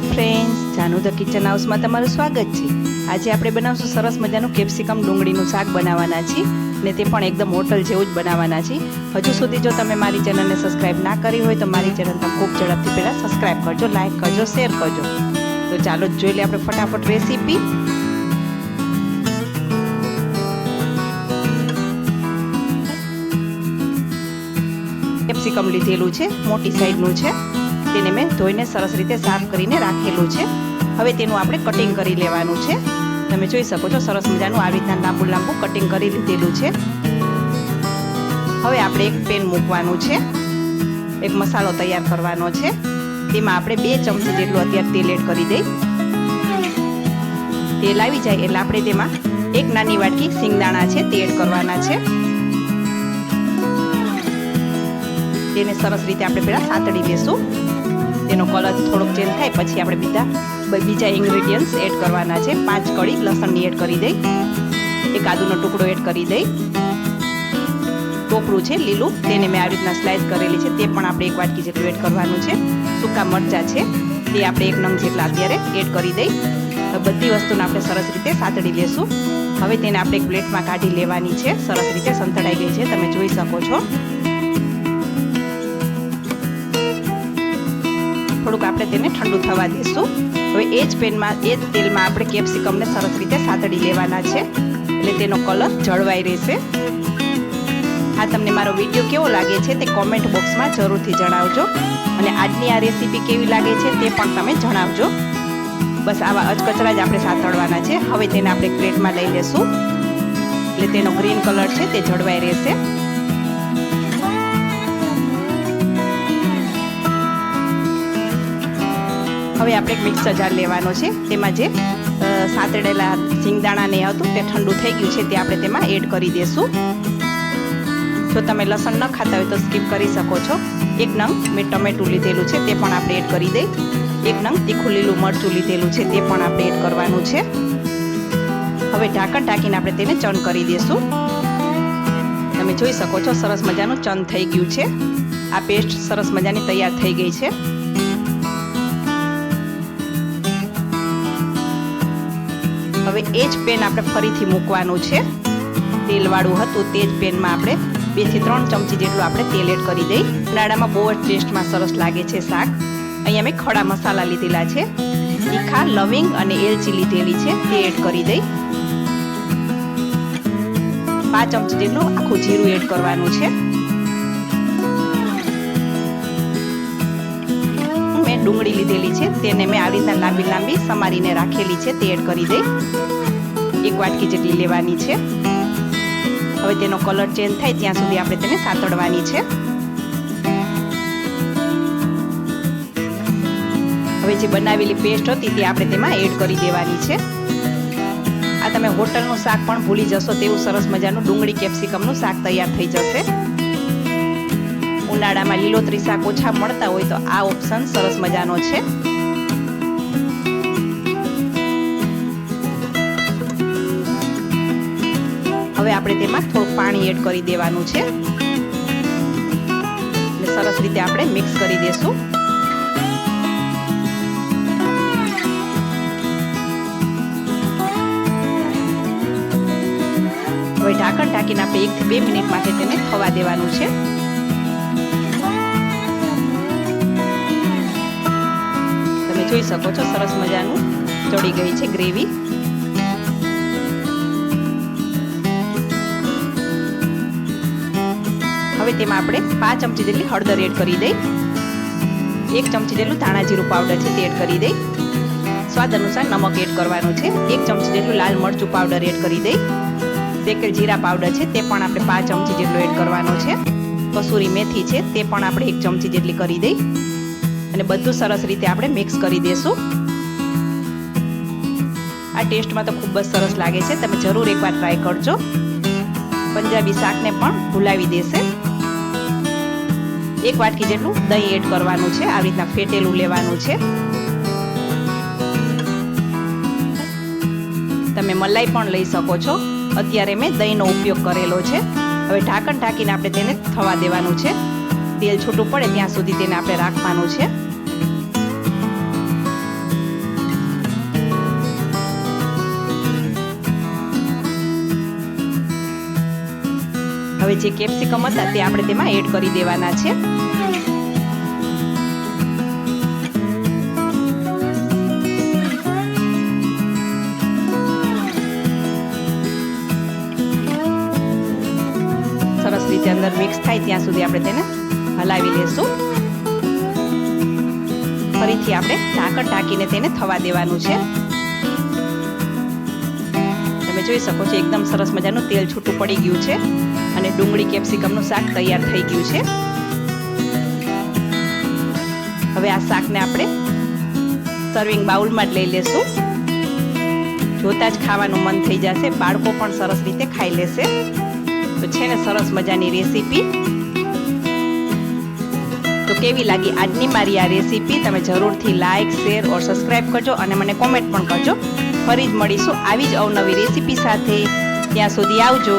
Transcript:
Friends Janu the kitchen હાઉસમાં તમારું સ્વાગત છે. આજે આપણે બનાવશું સરસ મજાનું કેપ્સિકમ ડુંગળીનું શાક બનાવવાના છીએ ને તે પણ એકદમ હોટલ જેવું જ બનાવવાના છીએ. હજુ સુધી જો તમે મારી ચેનલને સબસ્ક્રાઇબ ના કરી હોય તો મારી ચેનલ તમે ખૂબ ઝડપથી પહેલાં સબસ્ક્રાઇબ કરજો લાઇક કરજો શેર કરજો. તો ચાલો જ જોઈ લઈએ આપણે ફટાફટ રેસીપી કેપ્સિકમ લીધેલું છે, મોટી સાઈઝનું છે. તેને મેં ધોઈને સરસ રીતે સાફ કરીને રાખેલું છે. હવે તેનું આપણે કટિંગ કરી લેવાનું છે. તમે જોઈ શકો છો સરસ મજાનું આવી રીતના લાંબુ લાંબુ કટિંગ કરી લીધેલું છે. હવે આપણે એક પેન મૂકવાનું છે. એક મસાલો તૈયાર કરવાનો છે. તેમાં આપણે બે ચમચી જેટલું અત્યારે તેલ એડ કરી દઈ. તેલ આવી જાય એટલે આપણે તેમાં એક નાની વાટકી સિંગદાણા છે તે એડ કરવાના છે. તેને સરસ રીતે આપણે પહેલાં સાતડી લેશું. તેનો કલર થોડોક ચેન્જ થાય, પછી આપણે બીજા બીજા ઇન્ગ્રેડિયન્ટ્સ એડ કરવાના છે. પાંચ કળી લસણની એડ કરી દઈ. એક આદુનો ટુકડો એડ કરી દઈ. ટોપરું છે લીલું, તેને મેં આવી રીતના સ્લાઇસ કરેલી છે. તે પણ આપણે એક વાટકી જેટલું એડ કરવાનું છે. સૂકા મરચાં છે, તે આપણે એક નંગ જેટલા અત્યારે એડ કરી દઈ. બધી વસ્તુને આપણે સરસ રીતે સાતડી લેશું. હવે તેને આપણે એક પ્લેટમાં કાઢી લેવાની છે. સરસ રીતે સંતળાઈ ગઈ છે. તમે જોઈ શકો છો. થોડુંક આપણે તેને ઠંડુ થવા દઈશું. હવે એ જ પેનમાં, એ જ તેલમાં આપણે કેપ્સિકમને સરસ રીતે સાતડી લેવાના છે. એટલે તેનો કલર જળવાઈ રહેશે. આ તમને મારો વીડિયો કેવો લાગે છે તે કોમેન્ટ બોક્સમાં જરૂરથી જણાવજો. અને આજની આ રેસીપી કેવી લાગે છે તે પણ તમે જણાવજો. બસ આવા અચકચરા જ આપણે સાતડવાના છે. હવે તેને આપણે પ્લેટમાં લઈ લેશું. એટલે તેનો ગ્રીન કલર છે તે જળવાઈ રહેશે. હવે આપણે એક મિક્સર જાર લેવાનો છે. તેમાં જે સાતળેલા સિંગદાણા ને હતું તે ઠંડુ થઈ ગયું છે તે આપણે તેમાં એડ કરી દઈશું જો તમે લસણ ન ખાતા હોય તો સ્કીપ કરી શકો છો. એક નંગ મેં ટમેટું લીધેલું છે તે પણ આપણે એડ કરી દઈ. એક નંગ તીખું લીલું મરચું લીધેલું છે તે પણ આપણે એડ કરવાનું છે. હવે ઢાંકણ ઢાંકીને આપણે તેને ચન કરી દઈશું તમે જોઈ શકો છો સરસ મજાનું ચન થઈ ગયું છે. આ પેસ્ટ સરસ મજાની તૈયાર થઈ ગઈ છે. હવે એ જ પેન આપણે ફરીથી મૂકવાનું છે. તેલવાળું હતું તે જ પેનમાં આપણે બેથી ત્રણ ચમચી જેટલું આપણે તેલ એડ કરી દઈ. ઉનાળામાં બહુ જ ટેસ્ટમાં સરસ લાગે છે શાક. અહીંયા મેં ખડા મસાલા લીધેલા છે. તીખા, લવિંગ અને એલચી લીધેલી છે તે એડ કરી દઈ. પાંચ ચમચી જેટલું આખું જીરું એડ કરવાનું છે. ડુંગળી લીધેલી છે. તેને મેં આવી રીતના લાંબી લાંબી સમારીને રાખેલી છે. તે એડ કરી દઈ. એક વાટકી જેટલી લેવાની છે. હવે તેનો કલર ચેન્જ થાય ત્યાં સુધી આપણે તેને સાતડવાની છે. હવે જે બનાવેલી પેસ્ટ હતી તે આપણે તેમાં એડ કરી દેવાની છે. આ તમે હોટલનું શાક પણ ભૂલી જશો તેવું સરસ મજાનું ડુંગળી કેપ્સિકમનું શાક તૈયાર થઈ જશે. ઉનાળામાં લીલોતરી શાક ઓછા મળતા હોય તો આ ઓપ્શન સરસ મજાનો છે. હવે આપણે તેમાં થોડું પાણી એડ કરી દેવાનું છે. સરસ રીતે આપણે મિક્સ કરી દેશું. હવે ઢાંકણ ઢાંકીને આપણે એકથી બે મિનિટ માટે તેને થવા દેવાનું છે. જોઈ શકો છો, સરસ મજાનું ચડી ગઈ છે ગ્રેવી. હવે તેમાં આપણે પાંચ ચમચી જેટલી હળદર એડ કરી દઈ. એક ચમચી જેટલું ધાણા જીરું પાવડર છે તે એડ કરી દઈ. સ્વાદ અનુસાર નમક એડ કરવાનું છે. એક ચમચી જેટલું લાલ મરચું પાવડર એડ કરી દઈ. શેકેલ જીરા પાવડર છે તે પણ આપણે પાંચ ચમચી જેટલું એડ કરવાનો છે. કસૂરી મેથી છે તે પણ આપણે એક ચમચી જેટલી કરી દઈ. અને બધું સરસ રીતે આપણે મિક્સ કરી દઈશું આ ટેસ્ટમાં તો ખૂબ જ સરસ લાગે છે. તમે જરૂર એકવાર ટ્રાય કરજો. પંજાબી શાકને પણ ભૂલાવી દેશે. એક વાટકી જેટલું દહીં એડ કરવાનું છે. આવી રીતના ફેટેલું લેવાનું છે. તમે મલાઈ પણ લઈ શકો છો. અત્યારે મેં દહીંનો ઉપયોગ કરેલો છે. હવે ઢાંકણ ઢાંકીને આપણે તેને થવા દેવાનું છે. તેલ છૂટું પડે ત્યાં સુધી તેને આપણે રાખવાનું છે. હવે જે કેપ્સિકમ હતા તે આપણે તેમાં એડ કરી દેવાના છે. સરસ રીતે અંદર મિક્સ થાય ત્યાં સુધી આપણે તેને હલાવી લેશું. ફરીથી આપણે ઢાંકણ ઢાંકીને તેને થવા દેવાનું છે. તમે જોઈ શકો છો, એકદમ સરસ મજાનું તેલ છૂટું પડી ગયું છે. અને ડુંગળી કેપ્સિકમનું શાક તૈયાર થઈ ગયું છે. હવે આ શાકને આપણે સર્વિંગ બાઉલમાં જ લઈ લેશું. જોતા જ ખાવાનું મન થઈ જશે. બાળકો પણ સરસ રીતે ખાઈ લેશે. તો છે ને સરસ મજાની રેસીપી. તો કેવી લાગી આજની મારી આ રેસીપી? તમે જરૂરથી લાઇક શેર ઓર સબસ્ક્રાઈબ કરજો અને મને કોમેન્ટ પણ કરજો. ફરી જ મળીશું આવી જ અવનવી રેસીપી સાથે. ત્યાં સુધી આવજો.